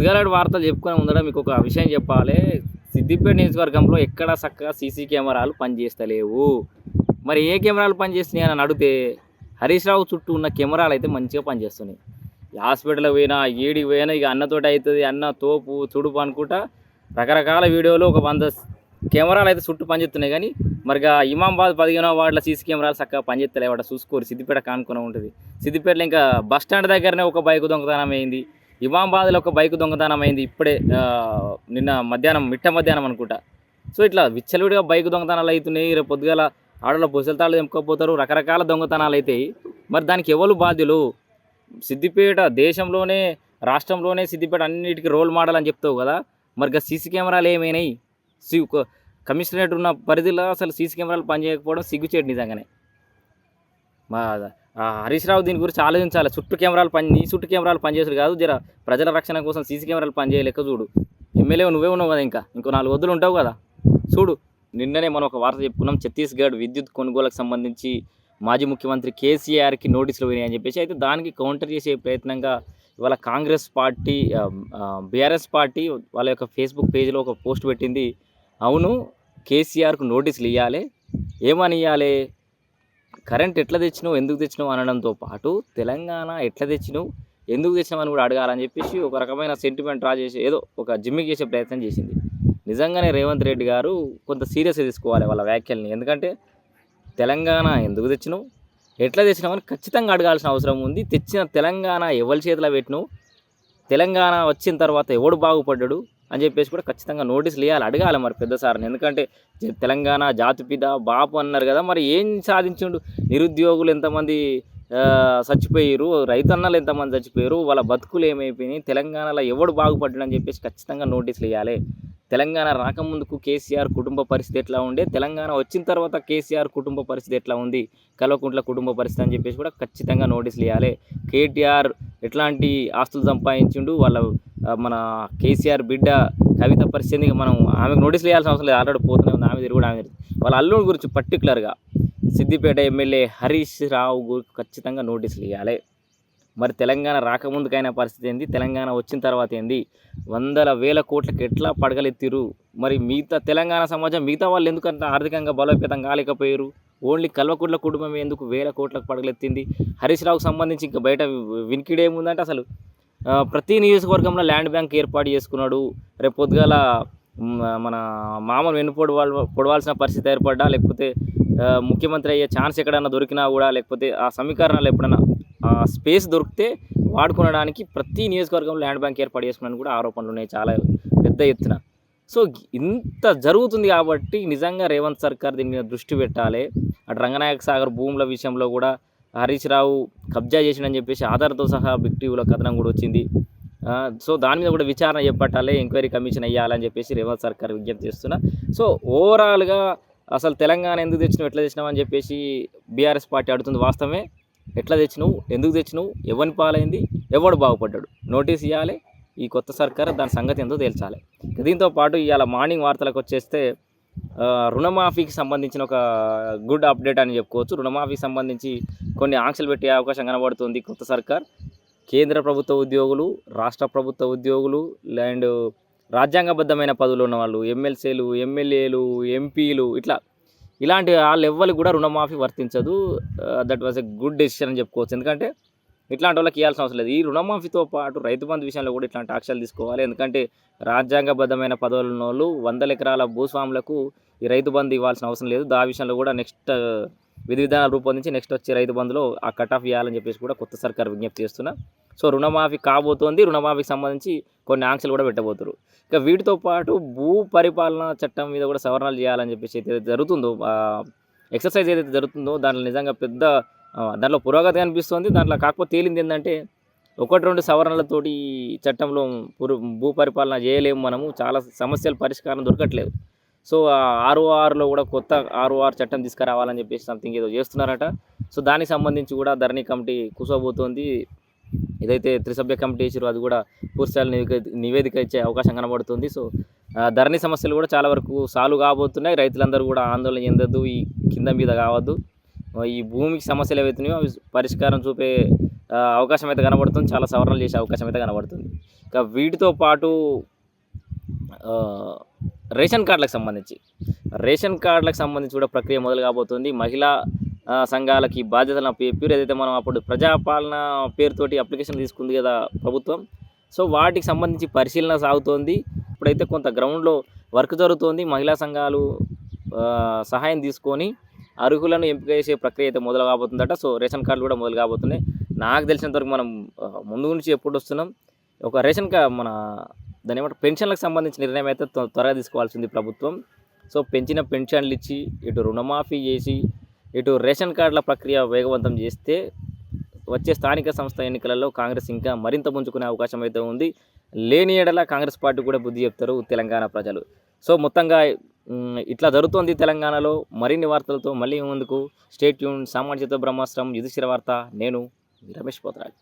పొద్దుగాలాడు వార్తలు చెప్పుకొని ఉండడం మీకు ఒక విషయం చెప్పాలి. సిద్దిపేట నియోజకవర్గంలో ఎక్కడ చక్కగా సీసీ కెమెరాలు పనిచేస్తలేవు. మరి ఏ కెమెరాలు పనిచేస్తున్నాయి అని అడిగితే హరీష్ రావు చుట్టూ ఉన్న కెమెరాలు అయితే మంచిగా పనిచేస్తున్నాయి. హాస్పిటల్కి పోయినా ఏడికి పోయినా ఇక అన్నతోటి అవుతుంది అన్న తోపు తుడుపు అనుకుంటా రకరకాల వీడియోలు ఒక వంద కెమెరాలు అయితే చుట్టూ పనిచేస్తున్నాయి కానీ మరి ఇక పదిహేనో వార్డుల సీసీ కెమెరాలు చక్కగా పనిచేస్తలేవాడ అక్కడ చూసుకోరు. సిద్దిపేట కానుకొని ఉంటుంది. సిద్దిపేటలో ఇంకా బస్ స్టాండ్ దగ్గరనే ఒక బైక్ దొంగతనం అయింది. ఇమామాబాద్లో ఒక బైక్ దొంగతనం అయింది ఇప్పుడే నిన్న మధ్యాహ్నం మిట్ట మధ్యాహ్నం అనుకుంటా. సో ఇట్లా విచ్చలవిడిగా బైక్ దొంగతనాలు అవుతున్నాయి రేపు పొద్దుగాల ఆడలో బొసలతాళ్ళు తెంపుకోపోతారు రకరకాల దొంగతనాలు అవుతాయి. మరి దానికి ఎవరు బాధ్యులు? సిద్దిపేట దేశంలోనే రాష్ట్రంలోనే సిద్దిపేట అన్నిటికీ రోల్ మోడల్ అని చెప్తావు కదా? మరి సీసీ కెమెరాలు ఏమైనాయి? సి కమిషనరేట్ ఉన్న పరిధిలో అసలు సీసీ కెమెరాలు పనిచేయకపోవడం సిగ్గుచేటు నిజంగానే. మా హరీష్ రావు దీని గురించి ఆలోచించాలి. చుట్టూ కెమెరాలు పని నీ చుట్టూ కెమెరాలు పనిచేసారు కాదు జర ప్రజల రక్షణ కోసం సీసీ కెమెరాలు పనిచేయలేక చూడు. ఎమ్మెల్యే నువ్వే ఉన్నావు కదా ఇంకా. ఇంకో నాలుగు వద్దులు ఉంటావు కదా. చూడు నిన్ననే మనం ఒక వార్త చెప్పుకున్నాం ఛత్తీస్గఢ్ విద్యుత్ కొనుగోలకు సంబంధించి మాజీ ముఖ్యమంత్రి కేసీఆర్కి నోటీసులు పోయినాయి అని చెప్పేసి అయితే దానికి కౌంటర్ చేసే ప్రయత్నంగా ఇవాళ కాంగ్రెస్ పార్టీ బీఆర్ఎస్ పార్టీ వాళ్ళ యొక్క ఫేస్బుక్ పేజ్లో ఒక పోస్ట్ పెట్టింది. అవును కేసీఆర్కు నోటీసులు ఇవ్వాలి ఏమని ఇవ్వాలి కరెంట్ ఎట్లా తెచ్చినావు ఎందుకు తెచ్చినావు అనడంతో పాటు తెలంగాణ ఎట్లా తెచ్చినావు ఎందుకు తెచ్చినావు అని కూడా అడగాలని చెప్పేసి ఒక రకమైన సెంటిమెంట్ డ్రా చేసి ఏదో ఒక జిమ్మికి చేసే ప్రయత్నం చేసింది. నిజంగానే రేవంత్ రెడ్డి గారు కొంత సీరియస్గా తీసుకోవాలి వాళ్ళ వ్యాఖ్యల్ని. ఎందుకంటే తెలంగాణ ఎందుకు తెచ్చినావు ఎట్లా తెచ్చినావు అని ఖచ్చితంగా అడగాల్సిన అవసరం ఉంది. తెచ్చిన తెలంగాణ ఎవరి చేతిలో పెట్టినావు తెలంగాణ వచ్చిన తర్వాత ఎవడు బాగుపడ్డాడు అని చెప్పేసి కూడా ఖచ్చితంగా నోటీసులు ఇవ్వాలి అడగాలి మరి పెద్ద సార్ని. ఎందుకంటే తెలంగాణ జాతిపిత బాపు అన్నారు కదా మరి ఏం సాధించిండు? నిరుద్యోగులు ఎంతమంది చచ్చిపోయారు రైతన్నలు ఎంతమంది చచ్చిపోయారు వాళ్ళ బతుకులు ఏమైపోయినాయి? తెలంగాణలో ఎవడు బాగుపడ్డాడు అని చెప్పేసి ఖచ్చితంగా నోటీసులు ఇవ్వాలి తెలంగాణ రాకముందుకు కేసీఆర్ కుటుంబ పరిస్థితి ఎట్లా ఉండే? తెలంగాణ వచ్చిన తర్వాత కేసీఆర్ కుటుంబ పరిస్థితి ఎట్లా ఉంది? కల్వకుంట్ల కుటుంబ పరిస్థితి అని చెప్పేసి కూడా ఖచ్చితంగా నోటీసులు ఇవ్వాలి కేటీఆర్ ఎట్లాంటి ఆస్తులు సంపాదించిండు? వాళ్ళ మన కేసీఆర్ బిడ్డ కవిత పరిస్థితి మనం ఆమెకు నోటీసులు ఇవ్వాల్సిన అవసరం లేదు. ఆల్రెడీ పోతూనే ఉంది. ఆమె తిరుగుడు ఆమె వాళ్ళ అల్లుడి గురించి పర్టికులర్గా సిద్దిపేట ఎమ్మెల్యే హరీష్ రావు ఖచ్చితంగా నోటీసులు ఇవ్వాలి మరి తెలంగాణ రాకముందుకైన పరిస్థితి ఏంది? తెలంగాణ వచ్చిన తర్వాత ఏంది? వందల వేల కోట్లకి ఎట్లా పడగలెత్తిరు మరి మిగతా తెలంగాణ సమాజం మిగతా వాళ్ళు ఎందుకంత ఆర్థికంగా బలోపేతం కాలేకపోయారు? ఓన్లీ కల్వకుట్ల కుటుంబం ఎందుకు వేల కోట్లకు పడగలెత్తింది? హరీష్ రావుకు సంబంధించి ఇంకా బయట వినికిడి ఏముందంటే అసలు? ప్రతి నియోజకవర్గంలో ల్యాండ్ బ్యాంక్ ఏర్పాటు చేసుకున్నాడు. రేపు పొద్దుగాల మన మామూలు వెన్నుపోడు వాళ్ళు పొడవాల్సిన పరిస్థితి ఏర్పడ్డా? లేకపోతే ముఖ్యమంత్రి అయ్యే ఛాన్స్ ఎక్కడన్నా దొరికినా కూడా? లేకపోతే ఆ సమీకరణాలు ఎప్పుడైనా స్పేస్ దొరికితే వాడుకునడానికి ప్రతి నియోజకవర్గంలో ల్యాండ్ బ్యాంక్ ఏర్పాటు చేసుకున్నాను కూడా ఆరోపణలు ఉన్నాయి చాలా పెద్ద ఎత్తున. సో ఇంత జరుగుతుంది కాబట్టి నిజంగా రేవంత్ సర్కార్ దీని మీద దృష్టి పెట్టాలి. అటు రంగనాయక సాగర్ భూముల విషయంలో కూడా హరీష్ రావు కబ్జా చేసిండని చెప్పేసి ఆధార్తో సహా బిగ్ టీవీలో కథనం కూడా వచ్చింది. సో దాని మీద కూడా విచారణ చేపట్టాలి ఎంక్వైరీ కమిషన్ అయ్యాలని చెప్పేసి రేవంత్ సర్కార్ విజ్ఞప్తి చేస్తున్నా. సో ఓవరాల్గా అసలు తెలంగాణ ఎందుకు తెచ్చినావు ఎట్లా తెచ్చినామని అని చెప్పేసి బీఆర్ఎస్ పార్టీ అడుగుతుంది వాస్తవమే. ఎట్లా తెచ్చినావు ఎందుకు తెచ్చినావు ఎవరిని పాలైంది ఎవడు బాగుపడ్డాడు. నోటీస్ ఇవ్వాలి ఈ కొత్త సర్కార్ దాని సంగతి ఎంతో తేల్చాలి. దీంతో పాటు ఇవాళ మార్నింగ్ వార్తలకు వచ్చేస్తే రుణమాఫీకి సంబంధించిన ఒక గుడ్ అప్డేట్ అని చెప్పుకోవచ్చు. రుణమాఫీకి సంబంధించి కొన్ని ఆంక్షలు పెట్టే అవకాశం కనబడుతుంది కొత్త సర్కార్. కేంద్ర ప్రభుత్వ ఉద్యోగులు రాష్ట్ర ప్రభుత్వ ఉద్యోగులు అండ్ రాజ్యాంగబద్ధమైన పదవులు ఉన్న వాళ్ళు ఎమ్మెల్సీలు ఎమ్మెల్యేలు ఎంపీలు ఇట్లా ఇలాంటి ఆ లెవెల్ కూడా రుణమాఫీ వర్తించదు. That was a good decision అని చెప్పుకోవచ్చు. ఎందుకంటే ఇట్లాంటి వాళ్ళకి ఇవ్వాల్సిన అవసరం లేదు. ఈ రుణమాఫీతో పాటు రైతు బంధు విషయంలో కూడా ఇట్లాంటి ఆక్షలు తీసుకోవాలి. ఎందుకంటే రాజ్యాంగబద్ధమైన పదవులు వాళ్ళు వందల ఎకరాల భూస్వాములకు ఈ రైతు బంధు ఇవ్వాల్సిన అవసరం లేదు. దా విషయంలో కూడా నెక్స్ట్ విధి విధానాలు రూపొందించి నెక్స్ట్ వచ్చే రైతు బంధులో ఆ కట్ ఆఫ్ ఇవ్వాలని చెప్పేసి కూడా కొత్త సర్కార్ విజ్ఞప్తి చేస్తున్నా. సో రుణమాఫీ కాబోతోంది. రుణమాఫీకి సంబంధించి కొన్ని ఆంక్షలు కూడా పెట్టబోతున్నారు ఇక వీటితో పాటు భూ పరిపాలన చట్టం మీద కూడా సవరణలు చేయాలని చెప్పేసి అయితే జరుగుతుందో ఎక్సర్సైజ్ ఏదైతే జరుగుతుందో దాంట్లో నిజంగా పెద్ద దాంట్లో పురోగతి కనిపిస్తుంది. దాంట్లో కాకపోతే తేలింది ఏంటంటే ఒకటి రెండు సవరణలతోటి చట్టంలో భూ పరిపాలన చేయలేము మనము. చాలా సమస్యలు పరిష్కారం దొరకట్లేదు. సో ఆర్ఓఆర్లో కూడా కొత్త ఆర్ఓఆర్ చట్టం తీసుకురావాలని చెప్పేసి సంథింగ్ ఏదో చేస్తున్నారట. సో దానికి సంబంధించి కూడా ధరణి కమిటీ కూసోబోతోంది. ఏదైతే త్రిసభ్య కమిటీ ఇచ్చారో అది కూడా పూర్తిస్థాయి నివేదిక నివేదిక ఇచ్చే అవకాశం కనబడుతుంది. సో ధరణి సమస్యలు కూడా చాలా వరకు సాల్వ్ కాబోతున్నాయి. రైతులందరూ కూడా ఆందోళన చెందొద్దు. ఈ కింద మీద కావద్దు. ఈ భూమికి సమస్యలు ఏవైతున్నాయో అవి పరిష్కారం చూపే అవకాశం అయితే కనబడుతుంది. చాలా సవరణలు చేసే అవకాశం అయితే కనబడుతుంది. ఇంకా వీటితో పాటు రేషన్ కార్డులకు సంబంధించి రేషన్ కార్డులకు సంబంధించి కూడా ప్రక్రియ మొదలు కాబోతుంది. మహిళా సంఘాలకి బాధ్యతలు పేరు ఏదైతే మనం అప్పుడు ప్రజాపాలన పేరుతోటి అప్లికేషన్ తీసుకుంది కదా ప్రభుత్వం. సో వాటికి సంబంధించి పరిశీలన సాగుతోంది. ఇప్పుడైతే కొంత గ్రౌండ్లో వర్క్ జరుగుతోంది. మహిళా సంఘాలు సహాయం తీసుకొని అర్హులను ఎంపిక చేసే ప్రక్రియ అయితే మొదలు కాబోతుందట. సో రేషన్ కార్డులు కూడా మొదలు కాబోతున్నాయి. నాకు తెలిసినంత వరకు మనం ముందు నుంచి ఎప్పుడు వస్తున్నాం. ఒక రేషన్ కార్డ్ మన దాని ఏమంటారు? పెన్షన్లకు సంబంధించిన నిర్ణయం అయితే త్వ- త్వరగా తీసుకోవాల్సింది ప్రభుత్వం. సో పెంచిన పెన్షన్లు ఇచ్చి ఇటు రుణమాఫీ చేసి ఇటు రేషన్ కార్డుల ప్రక్రియ వేగవంతం చేస్తే వచ్చే స్థానిక సంస్థ ఎన్నికలలో కాంగ్రెస్ ఇంకా మరింత పుంజుకునే అవకాశం అయితే ఉంది. లేని ఎడల కాంగ్రెస్ పార్టీ కూడా బుద్ధి చెప్తారు తెలంగాణ ప్రజలు. సో మొత్తంగా ఇట్లా జరుగుతోంది తెలంగాణలో. మరిన్ని వార్తలతో మళ్ళీ ముందుకు. స్టేట్ యూన్ సామాజిక బ్రహ్మాస్త్రం. యుధిష్ఠిర వార్త. నేను రమేష్ పోతరాజ్.